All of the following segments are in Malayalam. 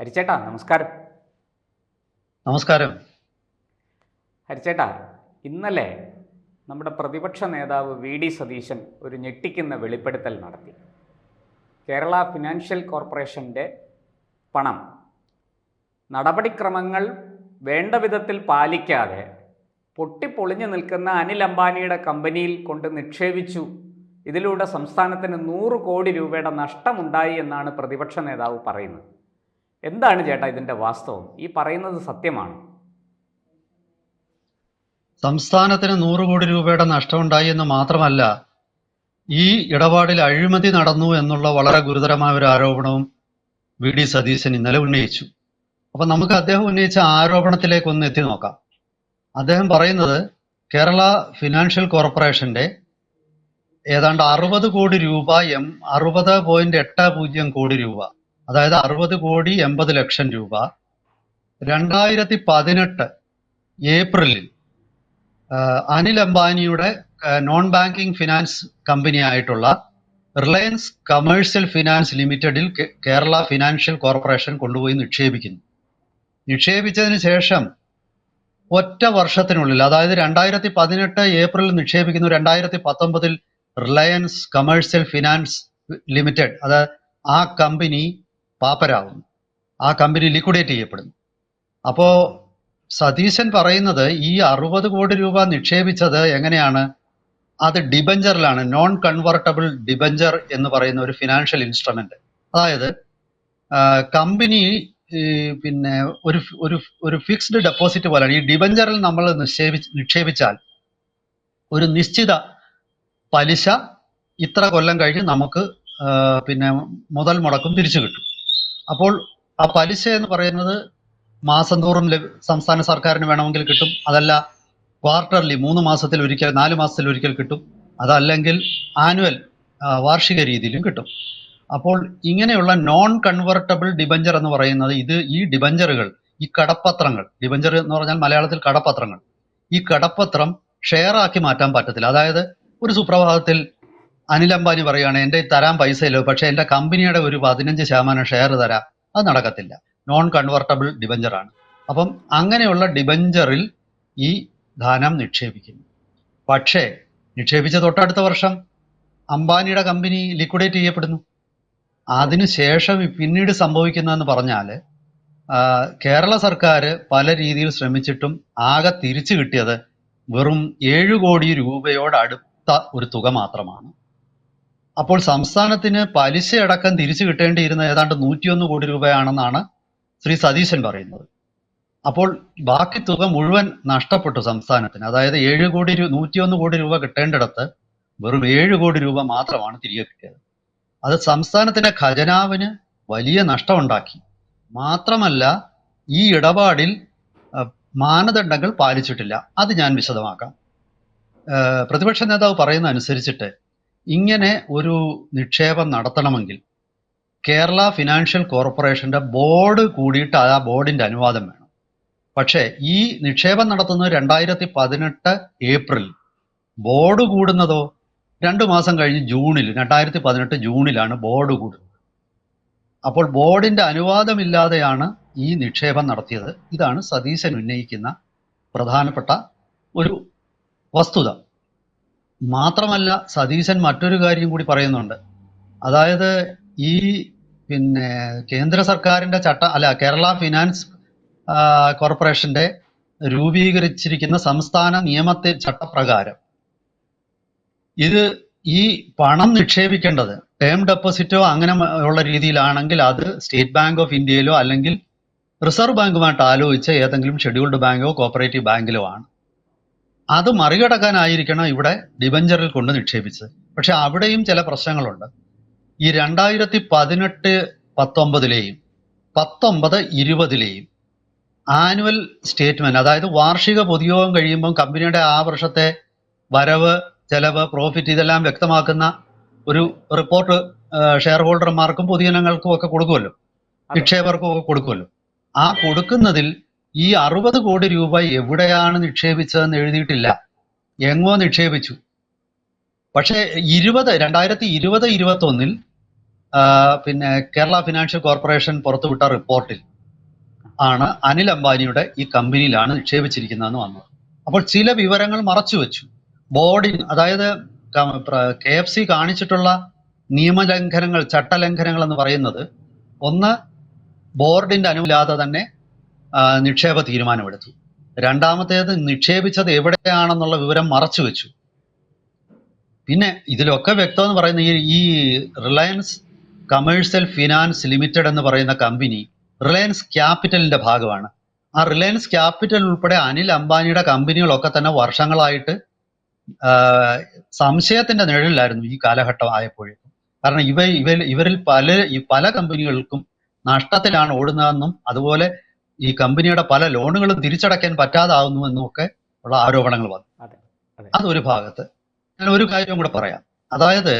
ഹരിച്ചേട്ടാ നമസ്കാരം. നമസ്കാരം. ഹരിച്ചേട്ടാ ഇന്നലെ നമ്മുടെ പ്രതിപക്ഷ നേതാവ് വി ഡി സതീശൻ ഒരു ഞെട്ടിക്കുന്ന വെളിപ്പെടുത്തൽ നടത്തി. കേരള ഫിനാൻഷ്യൽ കോർപ്പറേഷന്റെ പണം നടപടിക്രമങ്ങൾ വേണ്ട വിധത്തിൽ പാലിക്കാതെ പൊട്ടിപ്പൊളിഞ്ഞു നിൽക്കുന്ന അനിൽ അംബാനിയുടെ കമ്പനിയിൽ കൊണ്ട് നിക്ഷേപിച്ചു. ഇതിലൂടെ സംസ്ഥാനത്തിന് നൂറ് കോടി രൂപയുടെ നഷ്ടമുണ്ടായി എന്നാണ് പ്രതിപക്ഷ നേതാവ് പറയുന്നത്. എന്താണ് ചേട്ടാ ഇതിന്റെ വാസ്തവം? ഈ പറയുന്നത് സത്യമാണ്. സംസ്ഥാനത്തിന് നൂറ് കോടി രൂപയുടെ നഷ്ടമുണ്ടായി എന്ന് മാത്രമല്ല ഈ ഇടപാടിൽ അഴിമതി നടന്നു എന്നുള്ള വളരെ ഗുരുതരമായ ഒരു ആരോപണവും വി ഡി സതീശൻ ഇന്നലെ ഉന്നയിച്ചു. അപ്പൊ നമുക്ക് അദ്ദേഹം ഉന്നയിച്ച ആരോപണത്തിലേക്ക് ഒന്ന് എത്തി നോക്കാം. അദ്ദേഹം പറയുന്നത് കേരള ഫിനാൻഷ്യൽ കോർപ്പറേഷന്റെ ഏതാണ്ട് അറുപത് കോടി രൂപ എം അറുപത് പോയിന്റ് എട്ട് പൂജ്യം കോടി രൂപ അതായത് അറുപത് കോടി എൺപത് ലക്ഷം രൂപ. രണ്ടായിരത്തി പതിനെട്ട് ഏപ്രിലിൽ അനിൽ അംബാനിയുടെ നോൺ ബാങ്കിങ് ഫിനാൻസ് കമ്പനി ആയിട്ടുള്ള റിലയൻസ് കമേഴ്സ്യൽ ഫിനാൻസ് ലിമിറ്റഡിൽ കേരള ഫിനാൻഷ്യൽ കോർപ്പറേഷൻ കൊണ്ടുപോയി നിക്ഷേപിക്കുന്നു. നിക്ഷേപിച്ചതിന് ശേഷം ഒറ്റ വർഷത്തിനുള്ളിൽ അതായത് രണ്ടായിരത്തി പതിനെട്ട് ഏപ്രിലിൽ നിക്ഷേപിക്കുന്നു രണ്ടായിരത്തി പത്തൊമ്പതിൽ റിലയൻസ് കമേഴ്സ്യൽ ഫിനാൻസ് ലിമിറ്റഡ് അത് ആ കമ്പനി പാപ്പരാകുന്നു ആ കമ്പനി ലിക്വിഡേറ്റ് ചെയ്യപ്പെടുന്നു. അപ്പോ സതീശൻ പറയുന്നത് ഈ അറുപത് കോടി രൂപ നിക്ഷേപിച്ചത് എങ്ങനെയാണ്? അത് ഡിബഞ്ചറിലാണ് നോൺ കൺവെർട്ടബിൾ ഡിബഞ്ചർ എന്ന് പറയുന്ന ഒരു ഫിനാൻഷ്യൽ ഇൻസ്ട്രുമെന്റ് അതായത് കമ്പനി പിന്നെ ഒരു ഒരു ഒരു ഫിക്സ്ഡ് ഡെപ്പോസിറ്റ് പോലെയാണ്. ഈ ഡിബഞ്ചറിൽ നമ്മൾ നിക്ഷേപി നിക്ഷേപിച്ചാൽ ഒരു നിശ്ചിത പലിശ ഇത്ര കൊല്ലം കഴിഞ്ഞ് നമുക്ക് പിന്നെ മുതൽ മുടക്കും തിരിച്ചു കിട്ടും. അപ്പോൾ ആ പലിശ എന്ന് പറയുന്നത് മാസം തോറും സംസ്ഥാന സർക്കാരിന് വേണമെങ്കിൽ കിട്ടും. അതല്ല ക്വാർട്ടർലി മൂന്ന് മാസത്തിൽ ഒരിക്കൽ നാല് മാസത്തിൽ ഒരിക്കൽ കിട്ടും. അതല്ലെങ്കിൽ ആനുവൽ വാർഷിക രീതിയിലും കിട്ടും. അപ്പോൾ ഇങ്ങനെയുള്ള നോൺ കൺവെർട്ടബിൾ ഡിബഞ്ചർ എന്ന് പറയുന്നത് ഇത് ഈ ഡിബഞ്ചറുകൾ ഈ കടപ്പത്രങ്ങൾ ഡിബഞ്ചർ എന്ന് പറഞ്ഞാൽ മലയാളത്തിൽ കടപ്പത്രങ്ങൾ ഈ കടപ്പത്രം ഷെയർ ആക്കി മാറ്റാൻ പറ്റത്തില്ല. അതായത് ഒരു സുപ്രഭാതത്തിൽ അനിൽ അംബാനി പറയുകയാണ് എന്റെ തരാൻ പൈസയില്ല പക്ഷേ എന്റെ കമ്പനിയുടെ ഒരു പതിനഞ്ച് ശതമാനം ഷെയർ തരാം. അത് നടക്കത്തില്ല. നോൺ കൺവെർട്ടബിൾ ഡിബഞ്ചർ ആണ്. അപ്പം അങ്ങനെയുള്ള ഡിബഞ്ചറിൽ ഈ ധനം നിക്ഷേപിക്കുന്നു. പക്ഷേ നിക്ഷേപിച്ച തൊട്ടടുത്ത വർഷം അംബാനിയുടെ കമ്പനി ലിക്വിഡേറ്റ് ചെയ്യപ്പെടുന്നു. അതിനുശേഷം പിന്നീട് സംഭവിക്കുന്നതെന്ന് പറഞ്ഞാൽ കേരള സർക്കാർ പല രീതിയിൽ ശ്രമിച്ചിട്ടും ആകെ തിരിച്ചു കിട്ടിയത് വെറും ഏഴ് കോടി രൂപയോട് അടുത്ത ഒരു തുക മാത്രമാണ്. അപ്പോൾ സംസ്ഥാനത്തിന് പലിശയടക്കം തിരിച്ചു കിട്ടേണ്ടിയിരുന്ന ഏതാണ്ട് നൂറ്റിയൊന്ന് കോടി രൂപയാണെന്നാണ് ശ്രീ സതീശൻ പറയുന്നത്. അപ്പോൾ ബാക്കി തുക മുഴുവൻ നഷ്ടപ്പെട്ടു സംസ്ഥാനത്തിന്. അതായത് ഏഴ് കോടി നൂറ്റിയൊന്ന് കോടി രൂപ കിട്ടേണ്ടിടത്ത് വെറും ഏഴ് കോടി രൂപ മാത്രമാണ് തിരികെ കിട്ടിയത്. അത് സംസ്ഥാനത്തിന്റെ ഖജനാവിന് വലിയ നഷ്ടമുണ്ടാക്കി. മാത്രമല്ല ഈ ഇടപാടിൽ മാനദണ്ഡങ്ങൾ പാലിച്ചിട്ടില്ല. അത് ഞാൻ വിശദമാക്കാം. പ്രതിപക്ഷ നേതാവ് പറയുന്ന അനുസരിച്ചിട്ട് ഇങ്ങനെ ഒരു നിക്ഷേപം നടത്തണമെങ്കിൽ കേരള ഫിനാൻഷ്യൽ കോർപ്പറേഷന്റെ ബോർഡ് കൂടിയിട്ട് ആ ബോർഡിന്റെ അനുവാദം വേണം. പക്ഷേ ഈ നിക്ഷേപം നടത്തുന്നത് രണ്ടായിരത്തി പതിനെട്ട് ഏപ്രിൽ. ബോർഡ് കൂടുന്നതോ? രണ്ടു മാസം കഴിഞ്ഞ് ജൂണിൽ രണ്ടായിരത്തി പതിനെട്ട് ജൂണിലാണ് ബോർഡ് കൂടുന്നത്. അപ്പോൾ ബോർഡിന്റെ അനുവാദമില്ലാതെയാണ് ഈ നിക്ഷേപം നടത്തിയത്. ഇതാണ് സതീശൻ ഉന്നയിക്കുന്ന പ്രധാനപ്പെട്ട ഒരു വസ്തുത. മാത്രമല്ല സതീശൻ മറ്റൊരു കാര്യം കൂടി പറയുന്നുണ്ട്. അതായത് ഈ പിന്നെ കേന്ദ്ര സർക്കാരിന്റെ ചട്ട അല്ല കേരള ഫിനാൻസ് കോർപ്പറേഷന്റെ രൂപീകരിച്ചിരിക്കുന്ന സംസ്ഥാന നിയമത്തെ ചട്ടപ്രകാരം ഇത് ഈ പണം നിക്ഷേപിക്കേണ്ടത് ടേം ഡെപ്പോസിറ്റോ അങ്ങനെ ഉള്ള രീതിയിലാണെങ്കിൽ അത് സ്റ്റേറ്റ് ബാങ്ക് ഓഫ് ഇന്ത്യയിലോ അല്ലെങ്കിൽ റിസർവ് ബാങ്കുമായിട്ട് ആലോചിച്ച ഏതെങ്കിലും ഷെഡ്യൂൾഡ് ബാങ്കോ കോപ്പറേറ്റീവ് ബാങ്കിലോ ആണ്. അത് മറികടക്കാനായിരിക്കണം ഇവിടെ ഡിബഞ്ചറിൽ കൊണ്ട് നിക്ഷേപിച്ചത്. പക്ഷെ അവിടെയും ചില പ്രശ്നങ്ങളുണ്ട്. ഈ രണ്ടായിരത്തി പതിനെട്ട് പത്തൊമ്പതിലെയും പത്തൊമ്പത് ഇരുപതിലെയും ആനുവൽ സ്റ്റേറ്റ്മെന്റ് അതായത് വാർഷിക പൊതുയോഗം കഴിയുമ്പോൾ കമ്പനിയുടെ ആ വർഷത്തെ വരവ് ചെലവ് പ്രോഫിറ്റ് ഇതെല്ലാം വ്യക്തമാക്കുന്ന ഒരു റിപ്പോർട്ട് ഷെയർ ഹോൾഡർമാർക്കും പൊതുജനങ്ങൾക്കും ഒക്കെ കൊടുക്കുമല്ലോ. നിക്ഷേപകർക്കും ഒക്കെ കൊടുക്കുമല്ലോ. ആ കൊടുക്കുന്നതിൽ ഈ അറുപത് കോടി രൂപ എവിടെയാണ് നിക്ഷേപിച്ചതെന്ന് എഴുതിയിട്ടില്ല. എങ്ങോ നിക്ഷേപിച്ചു. പക്ഷേ ഇരുപത് രണ്ടായിരത്തി ഇരുപത് ഇരുപത്തി ഒന്നിൽ പിന്നെ കേരള ഫിനാൻഷ്യൽ കോർപ്പറേഷൻ പുറത്തുവിട്ട റിപ്പോർട്ടിൽ ആണ് അനിൽ അംബാനിയുടെ ഈ കമ്പനിയിലാണ് നിക്ഷേപിച്ചിരിക്കുന്നതെന്ന് വന്നത്. അപ്പോൾ ചില വിവരങ്ങൾ മറച്ചു വെച്ചു ബോർഡിൻ അതായത് കെ എഫ് സി കാണിച്ചിട്ടുള്ള നിയമലംഘനങ്ങൾ ചട്ടലംഘനങ്ങൾ എന്ന് പറയുന്നത് ഒന്ന് ബോർഡിന്റെ അനുമില്ലാതെ തന്നെ നിക്ഷേപ തീരുമാനമെടുത്തു. രണ്ടാമത്തേത് നിക്ഷേപിച്ചത് എവിടെയാണെന്നുള്ള വിവരം മറച്ചു വെച്ചു പിന്നെ ഇതിലൊക്കെ വ്യക്തം എന്ന് പറയുന്ന ഈ ഈ റിലയൻസ് കമേഴ്സ്യൽ ഫിനാൻസ് ലിമിറ്റഡ് എന്ന് പറയുന്ന കമ്പനി റിലയൻസ് ക്യാപിറ്റലിന്റെ ഭാഗമാണ്. ആ റിലയൻസ് ക്യാപിറ്റൽ ഉൾപ്പെടെ അനിൽ അംബാനിയുടെ കമ്പനികളൊക്കെ തന്നെ വർഷങ്ങളായിട്ട് സംശയത്തിന്റെ നിഴലിലായിരുന്നു ഈ കാലഘട്ടം ആയപ്പോഴേക്കും. കാരണം ഇവ ഇവ ഇവരിൽ പല പല കമ്പനികൾക്കും നഷ്ടത്തിലാണ് ഓടുന്നതെന്നും അതുപോലെ ഈ കമ്പനിയുടെ പല ലോണുകളും തിരിച്ചടയ്ക്കാൻ പറ്റാതാവുന്നു എന്നൊക്കെ ഉള്ള ആരോപണങ്ങൾ വന്നു. അതെ, അതെ. അതൊരു ഭാഗത്ത്. ഞാൻ ഒരു കാര്യം കൂടെ പറയാം. അതായത്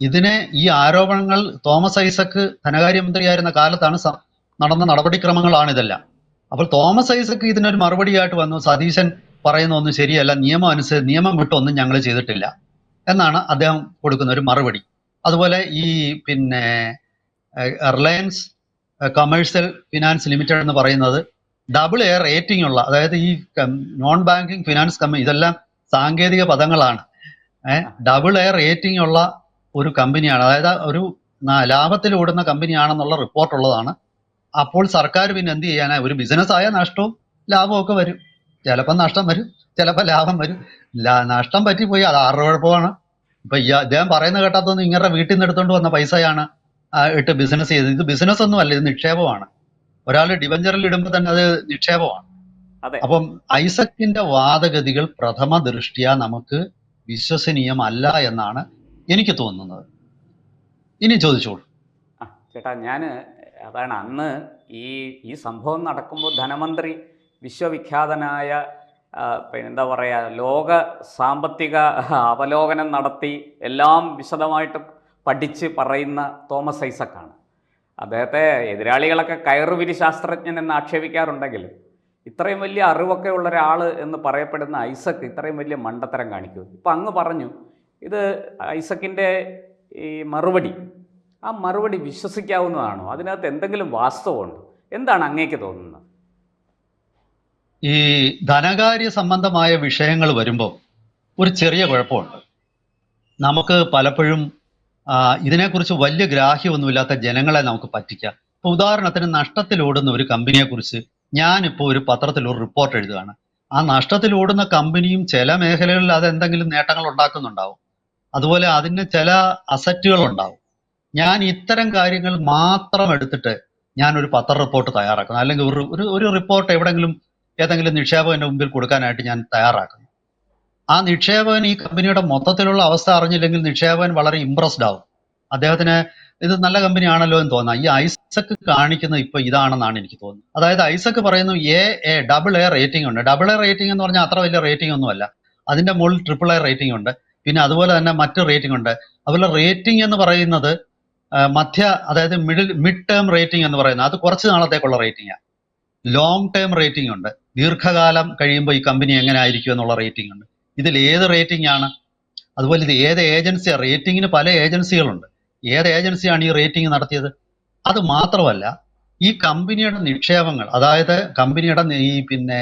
ഇതിനെ ഈ ആരോപണങ്ങൾ തോമസ് ഐസക്ക് ധനകാര്യമന്ത്രിയായിരുന്ന കാലത്താണ് നടന്ന നടപടിക്രമങ്ങളാണ് ഇതെല്ലാം. അപ്പോൾ തോമസ് ഐസക്ക് ഇതിനൊരു മറുപടിയായിട്ട് വന്നു. സതീശൻ പറയുന്ന ഒന്നും ശരിയല്ല. നിയമം അനുസരിച്ച് നിയമം വിട്ടൊന്നും ഞങ്ങൾ ചെയ്തിട്ടില്ല എന്നാണ് അദ്ദേഹം കൊടുക്കുന്ന ഒരു മറുപടി. അതുപോലെ ഈ പിന്നെ റിലയൻസ് കമേഴ്സ്യൽ ഫിനാൻസ് ലിമിറ്റഡ് എന്ന് പറയുന്നത് ഡബിൾ എ റേറ്റിംഗ് ഉള്ള അതായത് ഈ നോൺ ബാങ്കിങ് ഫിനാൻസ് കമ്പനി ഇതെല്ലാം സാങ്കേതിക പദങ്ങളാണ്. ഡബിൾ എ റേറ്റിംഗ് ഉള്ള ഒരു കമ്പനിയാണ് അതായത് ഒരു ലാഭത്തിൽ ഓടുന്ന കമ്പനിയാണെന്നുള്ള റിപ്പോർട്ട് ഉള്ളതാണ്. അപ്പോൾ സർക്കാർ പിന്നെ എന്ത് ചെയ്യാനാ? ഒരു ബിസിനസ് ആയ നഷ്ടവും ലാഭവും ഒക്കെ വരും. ചിലപ്പോൾ നഷ്ടം വരും ചിലപ്പോൾ ലാഭം വരും. നഷ്ടം പറ്റിപ്പോയി അത് ആറ് കുഴപ്പമാണ്? ഇപ്പൊ അദ്ദേഹം പറയുന്ന കേട്ടാത്തൊന്നും ഇങ്ങനെ വീട്ടിൽ നിന്ന് എടുത്തോണ്ട് വന്ന പൈസയാണ്. ഇട്ട് ബിസിനസ് ചെയ്ത്. ഇത് ബിസിനസ് ഒന്നും അല്ല ഇത് നിക്ഷേപമാണ്. ഒരാൾ ഡിവഞ്ചറിൽ ഇടുമ്പോൾ തന്നെ അത് നിക്ഷേപമാണ്. അപ്പം ഐസക്കിന്റെ വാദഗതികൾ പ്രഥമ ദൃഷ്ടിയ നമുക്ക് വിശ്വസനീയമല്ല എന്നാണ് എനിക്ക് തോന്നുന്നത്. ഇനി ചോദിച്ചോളൂ. ചേട്ടാ ഞാൻ അതാണ് അന്ന് ഈ ഈ സംഭവം നടക്കുമ്പോൾ ധനമന്ത്രി വിശ്വവിഖ്യാതനായ പിന്നെന്താ പിന്നെ എന്താ പറയുക ലോക സാമ്പത്തിക അവലോകനം നടത്തി എല്ലാം വിശദമായിട്ട് പഠിച്ച് പറയുന്ന തോമസ് ഐസക്കാണ്. അദ്ദേഹത്തെ എതിരാളികളൊക്കെ കയറുവിരി ശാസ്ത്രജ്ഞൻ എന്ന് ആക്ഷേപിക്കാറുണ്ടെങ്കിൽ ഇത്രയും വലിയ അറിവൊക്കെ ഉള്ള ഒരാൾ എന്ന് പറയപ്പെടുന്ന ഐസക്ക് ഇത്രയും വലിയ മണ്ടത്തരം കാണിക്കും. ഇപ്പം അങ്ങ് പറഞ്ഞു ഇത് ഐസക്കിന്റെ ഈ മറുപടി ആ മറുപടി വിശ്വസിക്കാവുന്നതാണോ? അതിനകത്ത് എന്തെങ്കിലും വാസ്തവമുണ്ടോ? എന്താണ് അങ്ങേക്ക് തോന്നുന്നത്? ഈ ധനകാര്യ സംബന്ധമായ വിഷയങ്ങൾ വരുമ്പോൾ ഒരു ചെറിയ കുഴപ്പമുണ്ട്. നമുക്ക് പലപ്പോഴും ഇതിനെക്കുറിച്ച് വലിയ ഗ്രാഹ്യമൊന്നുമില്ലാത്ത ജനങ്ങളെ നമുക്ക് പറ്റിക്കാം. ഇപ്പൊ ഉദാഹരണത്തിന് നഷ്ടത്തിലോടുന്ന ഒരു കമ്പനിയെക്കുറിച്ച് ഞാനിപ്പോൾ ഒരു പത്രത്തിൽ ഒരു റിപ്പോർട്ട് എഴുതുകയാണ്. ആ നഷ്ടത്തിലോടുന്ന കമ്പനിയും ചില മേഖലകളിൽ അത് എന്തെങ്കിലും നേട്ടങ്ങൾ ഉണ്ടാക്കുന്നുണ്ടാവും. അതുപോലെ അതിന് ചില അസറ്റുകൾ ഉണ്ടാവും. ഞാൻ ഇത്തരം കാര്യങ്ങൾ മാത്രം എടുത്തിട്ട് ഞാൻ ഒരു പത്ര റിപ്പോർട്ട് തയ്യാറാക്കുന്നു. അല്ലെങ്കിൽ ഒരു ഒരു റിപ്പോർട്ട് എവിടെങ്കിലും ഏതെങ്കിലും നിക്ഷേപകന്റെ മുമ്പിൽ കൊടുക്കാനായിട്ട് ഞാൻ തയ്യാറാക്കുന്നു. ആ നിക്ഷേപകൻ ഈ കമ്പനിയുടെ മൊത്തത്തിലുള്ള അവസ്ഥ അറിഞ്ഞില്ലെങ്കിൽ നിക്ഷേപകൻ വളരെ ഇംപ്രസ്ഡ് ആവും. അദ്ദേഹത്തിന് ഇത് നല്ല കമ്പനി ആണല്ലോ എന്ന് തോന്നാം. ഈ ഐസക്ക് കാണിക്കുന്ന ഇപ്പൊ ഇതാണെന്നാണ് എനിക്ക് തോന്നുന്നത്. അതായത് ഐസക്ക് പറയുന്നു A A double A rating ഉണ്ട്. ഡബിൾ എ റേറ്റിംഗ് എന്ന് പറഞ്ഞാൽ അത്ര വലിയ റേറ്റിംഗ് ഒന്നുമല്ല. അതിന്റെ മുകളിൽ ട്രിപ്പിൾ എ റേറ്റിംഗ് ഉണ്ട്. പിന്നെ അതുപോലെ തന്നെ മറ്റ് റേറ്റിംഗ് ഉണ്ട്. അതുപോലെ റേറ്റിംഗ് എന്ന് പറയുന്നത് മധ്യ അതായത് മിഡിൽ മിഡ് ടേം റേറ്റിംഗ് എന്ന് പറയുന്നത്. അത് കുറച്ച് നാളത്തേക്കുള്ള റേറ്റിംഗാണ് ലോങ് ടേം റേറ്റിംഗ് ഉണ്ട്. ദീർഘകാലം കഴിയുമ്പോൾ ഈ കമ്പനി എങ്ങനെ ആയിരിക്കും എന്നുള്ള റേറ്റിംഗ് ഉണ്ട്. ഇതിൽ ഏത് റേറ്റിംഗ് ആണ്? അതുപോലെ ഇത് ഏത് ഏജൻസിയാണ് റേറ്റിംഗിന് പല ഏജൻസികളുണ്ട് ഏത് ഏജൻസിയാണ് ഈ റേറ്റിംഗ് നടത്തിയത്? അത് മാത്രമല്ല ഈ കമ്പനിയുടെ നിക്ഷേപങ്ങൾ അതായത് കമ്പനിയുടെ ഈ പിന്നെ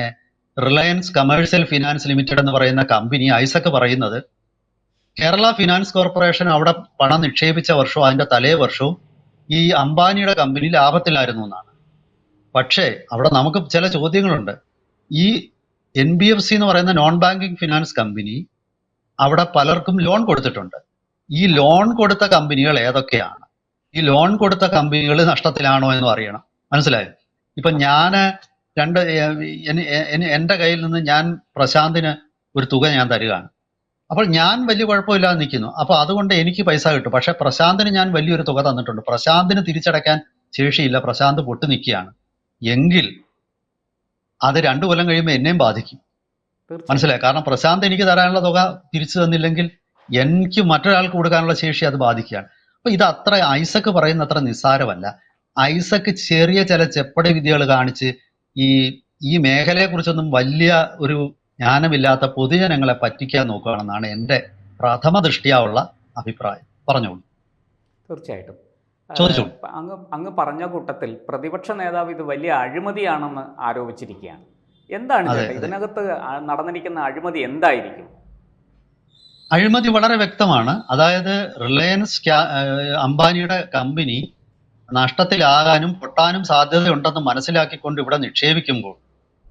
റിലയൻസ് കമേഴ്സ്യൽ ഫിനാൻസ് ലിമിറ്റഡ് എന്ന് പറയുന്ന കമ്പനി ഐസക്ക് പറയുന്നത് കേരള ഫിനാൻസ് കോർപ്പറേഷൻ അവിടെ പണം നിക്ഷേപിച്ച വർഷവും അതിന്റെ തലേ വർഷവും ഈ അംബാനിയുടെ കമ്പനി ലാഭത്തിലായിരുന്നു എന്നാണ്. പക്ഷേ അവിടെ നമുക്ക് ചില ചോദ്യങ്ങളുണ്ട്. ഈ എൻ ബി എഫ് സി എന്ന് പറയുന്ന നോൺ ബാങ്കിങ് ഫിനാൻസ് കമ്പനി അവിടെ പലർക്കും ലോൺ കൊടുത്തിട്ടുണ്ട്. ഈ ലോൺ കൊടുത്ത കമ്പനികൾ ഏതൊക്കെയാണ്? ഈ ലോൺ കൊടുത്ത കമ്പനികൾ നഷ്ടത്തിലാണോ എന്ന് അറിയണം. മനസ്സിലായോ? ഇപ്പൊ ഞാൻ രണ്ട് എന്റെ കയ്യിൽ നിന്ന് ഞാൻ പ്രശാന്തിന് ഒരു തുക ഞാൻ തരികയാണ്. അപ്പോൾ ഞാൻ വലിയ കുഴപ്പമില്ലാതെ നിൽക്കുന്നു. അപ്പൊ അതുകൊണ്ട് എനിക്ക് പൈസ കിട്ടും. പക്ഷെ പ്രശാന്തിന് ഞാൻ വലിയൊരു തുക തന്നിട്ടുണ്ട്. പ്രശാന്തിന് തിരിച്ചടയ്ക്കാൻ ശേഷിയില്ല. പ്രശാന്ത് പൊട്ടി നിൽക്കുകയാണ്. എങ്കിൽ അത് രണ്ടു കൊല്ലം കഴിയുമ്പോൾ എന്നെയും ബാധിക്കും. മനസ്സിലായി? കാരണം പ്രശാന്ത് എനിക്ക് തരാനുള്ള തുക തിരിച്ചു തന്നില്ലെങ്കിൽ എനിക്ക് മറ്റൊരാൾക്ക് കൊടുക്കാനുള്ള ശേഷി അത് ബാധിക്കുകയാണ്. അപ്പൊ ഇത് അത്ര ഐസക്ക് പറയുന്ന അത്ര നിസ്സാരമല്ല. ഐസക്ക് ചെറിയ ചില ചെപ്പടി വിദ്യകൾ കാണിച്ച് ഈ ഈ മേഖലയെ കുറിച്ചൊന്നും വലിയ ഒരു ജ്ഞാനമില്ലാത്ത പൊതുജനങ്ങളെ പറ്റിക്കാൻ നോക്കുകയാണെന്നാണ് എന്റെ പ്രഥമ ദൃഷ്ടിയാവുള്ള അഭിപ്രായം. പറഞ്ഞോളൂ. തീർച്ചയായിട്ടും. അങ്ങ് അങ്ങ് പറഞ്ഞ കൂട്ടത്തിൽ പ്രതിപക്ഷ നേതാവ് ഇത് വലിയ അഴിമതിയാണെന്ന് ആരോപിച്ചിരിക്കുകയാണ്. എന്താണ്. ഇതിനകത്ത് നടന്നിരിക്കുന്ന അഴിമതി എന്തായിരിക്കും? അഴിമതി വളരെ വ്യക്തമാണ്. അതായത് റിലയൻസ് അംബാനിയുടെ കമ്പനി നഷ്ടത്തിലാകാനും പൊട്ടാനും സാധ്യതയുണ്ടെന്ന് മനസ്സിലാക്കിക്കൊണ്ട് ഇവിടെ നിക്ഷേപിക്കുമ്പോൾ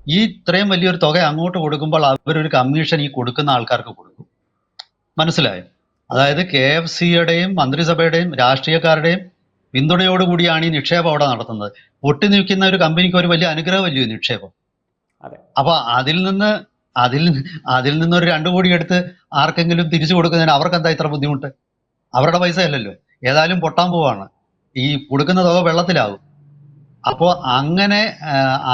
ഈ ഇത്രയും വലിയൊരു തുക അങ്ങോട്ട് കൊടുക്കുമ്പോൾ അവരൊരു കമ്മീഷൻ ഈ കൊടുക്കുന്ന ആൾക്കാർക്ക് കൊടുക്കും. മനസ്സിലായോ? അതായത് കെ എഫ് സിയുടെയും മന്ത്രിസഭയുടെയും രാഷ്ട്രീയക്കാരുടെയും പിന്തുണയോടുകൂടിയാണ് ഈ നിക്ഷേപം അവിടെ നടത്തുന്നത്. പൊട്ടി നിൽക്കുന്ന ഒരു കമ്പനിക്ക് ഒരു വലിയ അനുഗ്രഹമല്ലയോ ഈ നിക്ഷേപം. അപ്പൊ അതിൽ നിന്ന് അതിൽ അതിൽ നിന്ന് ഒരു രണ്ടു കോടി എടുത്ത് ആർക്കെങ്കിലും തിരിച്ചു കൊടുക്കുന്നതിന് അവർക്ക് എന്താ ഇത്ര ബുദ്ധിമുട്ട്? അവരുടെ പൈസ അല്ലല്ലോ. ഏതായാലും പൊട്ടാൻ പോവാണ്. ഈ കൊടുക്കുന്ന തുക വെള്ളത്തിലാകും. അപ്പോൾ അങ്ങനെ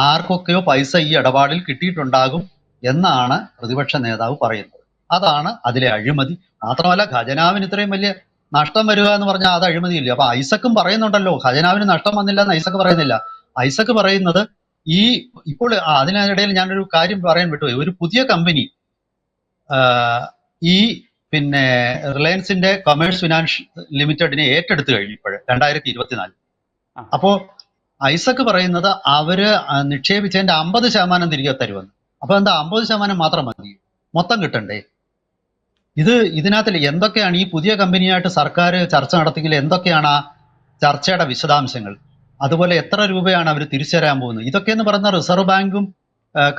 ആർക്കൊക്കെയോ പൈസ ഈ ഇടപാടിൽ കിട്ടിയിട്ടുണ്ടാകും എന്നാണ് പ്രതിപക്ഷ നേതാവ് പറയുന്നത്. അതാണ് അതിലെ അഴിമതി. മാത്രമല്ല ഖജനാവിന് ഇത്രയും വലിയ നഷ്ടം വരിക എന്ന് പറഞ്ഞാൽ അത് അഴിമതിയില്ല? അപ്പൊ ഐസക്കും പറയുന്നുണ്ടല്ലോ ഖജനാവിന് നഷ്ടം വന്നില്ല എന്ന് ഐസക്ക് പറയുന്നില്ല. ഐസക്ക് പറയുന്നത് ഈ ഇപ്പോൾ അതിനിടയിൽ ഞാനൊരു കാര്യം പറയാൻ വിട്ടുപോയി ഒരു പുതിയ കമ്പനി ഈ പിന്നെ റിലയൻസിന്റെ കൊമേഴ്സ് ഫിനാൻസ് ലിമിറ്റഡിനെ ഏറ്റെടുത്തു കഴിഞ്ഞു ഇപ്പോൾ രണ്ടായിരത്തി ഇരുപത്തിനാല്. അപ്പോ ഐസക്ക് പറയുന്നത് അവർ നിക്ഷേപിച്ചതിന്റെ അമ്പത് ശതമാനം തിരികെ തരുമെന്ന്. അപ്പൊ എന്താ അമ്പത് ശതമാനം മാത്രം മതി? മൊത്തം കിട്ടണ്ടേ? ഇത് ഇതിനകത്തിൽ എന്തൊക്കെയാണ് ഈ പുതിയ കമ്പനിയായിട്ട് സർക്കാർ ചർച്ച നടത്തിയെങ്കിൽ എന്തൊക്കെയാണ് ആ ചർച്ചയുടെ വിശദാംശങ്ങൾ? അതുപോലെ എത്ര രൂപയാണ് അവർ തിരിച്ചു തരാൻ പോകുന്നത്? ഇതൊക്കെ എന്ന് പറഞ്ഞാൽ റിസർവ് ബാങ്കും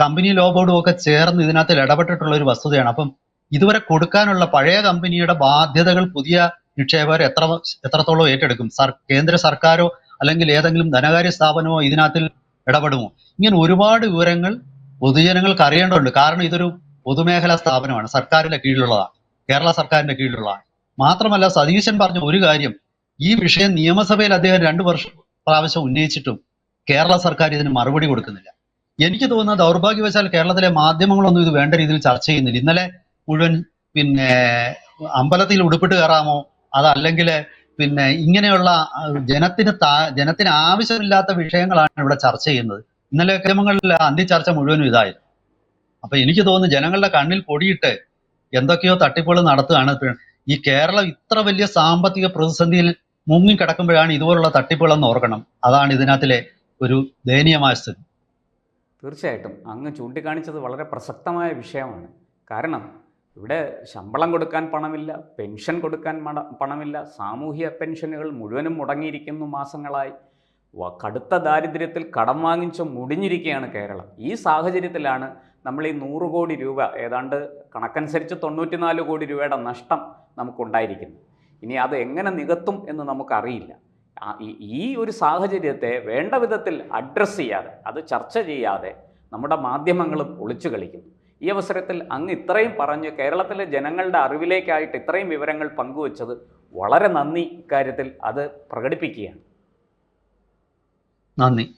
കമ്പനി ലോ ബോർഡും ഒക്കെ ചേർന്ന് ഇതിനകത്തിൽ ഇടപെട്ടിട്ടുള്ള ഒരു വസ്തുതയാണ്. അപ്പം ഇതുവരെ കൊടുക്കാനുള്ള പഴയ കമ്പനിയുടെ ബാധ്യതകൾ പുതിയ നിക്ഷേപകർ എത്ര എത്രത്തോളം ഏറ്റെടുക്കും? സർ കേന്ദ്ര സർക്കാരോ അല്ലെങ്കിൽ ഏതെങ്കിലും ധനകാര്യ സ്ഥാപനമോ ഇതിനകത്തിൽ ഇടപെടുമോ? ഇങ്ങനെ ഒരുപാട് വിവരങ്ങൾ പൊതുജനങ്ങൾക്ക് അറിയേണ്ടതുണ്ട്. കാരണം ഇതൊരു പൊതുമേഖലാ സ്ഥാപനമാണ്. സർക്കാരിന്റെ കീഴിലുള്ളതാണ്. കേരള സർക്കാരിന്റെ കീഴിലുള്ള മാത്രമല്ല സതീശൻ പറഞ്ഞ ഒരു കാര്യം ഈ വിഷയം നിയമസഭയിൽ അദ്ദേഹം രണ്ടു വർഷം പ്രാവശ്യം ഉന്നയിച്ചിട്ടും കേരള സർക്കാർ ഇതിന് മറുപടി കൊടുക്കുന്നില്ല. എനിക്ക് തോന്നുന്നത് ദൗർഭാഗ്യവശാൽ കേരളത്തിലെ മാധ്യമങ്ങളൊന്നും ഇത് വേണ്ട രീതിയിൽ ചർച്ച ചെയ്യുന്നില്ല. ഇന്നലെ മുഴുവൻ പിന്നെ അമ്പലത്തിൽ ഉടുപ്പിട്ട് കയറാമോ അതല്ലെങ്കിൽ പിന്നെ ഇങ്ങനെയുള്ള ജനത്തിന് താ- ജനത്തിന് ആവശ്യമില്ലാത്ത വിഷയങ്ങളാണ് ഇവിടെ ചർച്ച ചെയ്യുന്നത്. ഇന്നലെ ക്രമങ്ങളിൽ അന്തിച്ചർച്ച മുഴുവനും ഇതായിരുന്നു. അപ്പൊ എനിക്ക് തോന്നുന്നു ജനങ്ങളുടെ കണ്ണിൽ പൊടിയിട്ട് എന്തൊക്കെയോ തട്ടിപ്പുകൾ നടത്തുകയാണ്. ഈ കേരളം ഇത്ര വലിയ സാമ്പത്തിക പ്രതിസന്ധിയിൽ മുങ്ങിക്കിടക്കുമ്പോഴാണ് ഇതുപോലുള്ള തട്ടിപ്പുകളെന്ന് ഓർക്കണം. അതാണ് ഇതിനകത്തിലെ ഒരു ദയനീയമായ സ്ഥിതി. തീർച്ചയായിട്ടും. അങ്ങ് ചൂണ്ടിക്കാണിച്ചത് വളരെ പ്രസക്തമായ വിഷയമാണ്. കാരണം ഇവിടെ ശമ്പളം കൊടുക്കാൻ പണമില്ല പെൻഷൻ കൊടുക്കാൻ പണമില്ല സാമൂഹിക പെൻഷനുകൾ മുഴുവനും മുടങ്ങിയിരിക്കുന്നു മാസങ്ങളായി. കടുത്ത ദാരിദ്ര്യത്തിൽ കടം വാങ്ങിച്ച് മുടിഞ്ഞിരിക്കുകയാണ് കേരളം. ഈ സാഹചര്യത്തിലാണ് നമ്മൾ ഈ നൂറ് കോടി രൂപ ഏതാണ്ട് കണക്കനുസരിച്ച് തൊണ്ണൂറ്റിനാല് കോടി രൂപയുടെ നഷ്ടം നമുക്കുണ്ടായിരിക്കുന്നു. ഇനി അത് എങ്ങനെ നികത്തും എന്ന് നമുക്കറിയില്ല. ഈ- ഒരു സാഹചര്യത്തെ വേണ്ട വിധത്തിൽ അഡ്രസ്സ് ചെയ്യാതെ അത് ചർച്ച ചെയ്യാതെ നമ്മുടെ മാധ്യമങ്ങളും ഒളിച്ചു കളിക്കുന്നു. ഈ അവസരത്തിൽ അങ്ങ് ഇത്രയും പറഞ്ഞ് കേരളത്തിലെ ജനങ്ങളുടെ അറിവിലേക്കായിട്ട് ഇത്രയും വിവരങ്ങൾ പങ്കുവച്ചത് വളരെ നന്ദി. ഇക്കാര്യത്തിൽ അത് പ്രകടിപ്പിക്കുകയാണ്. നന്ദി.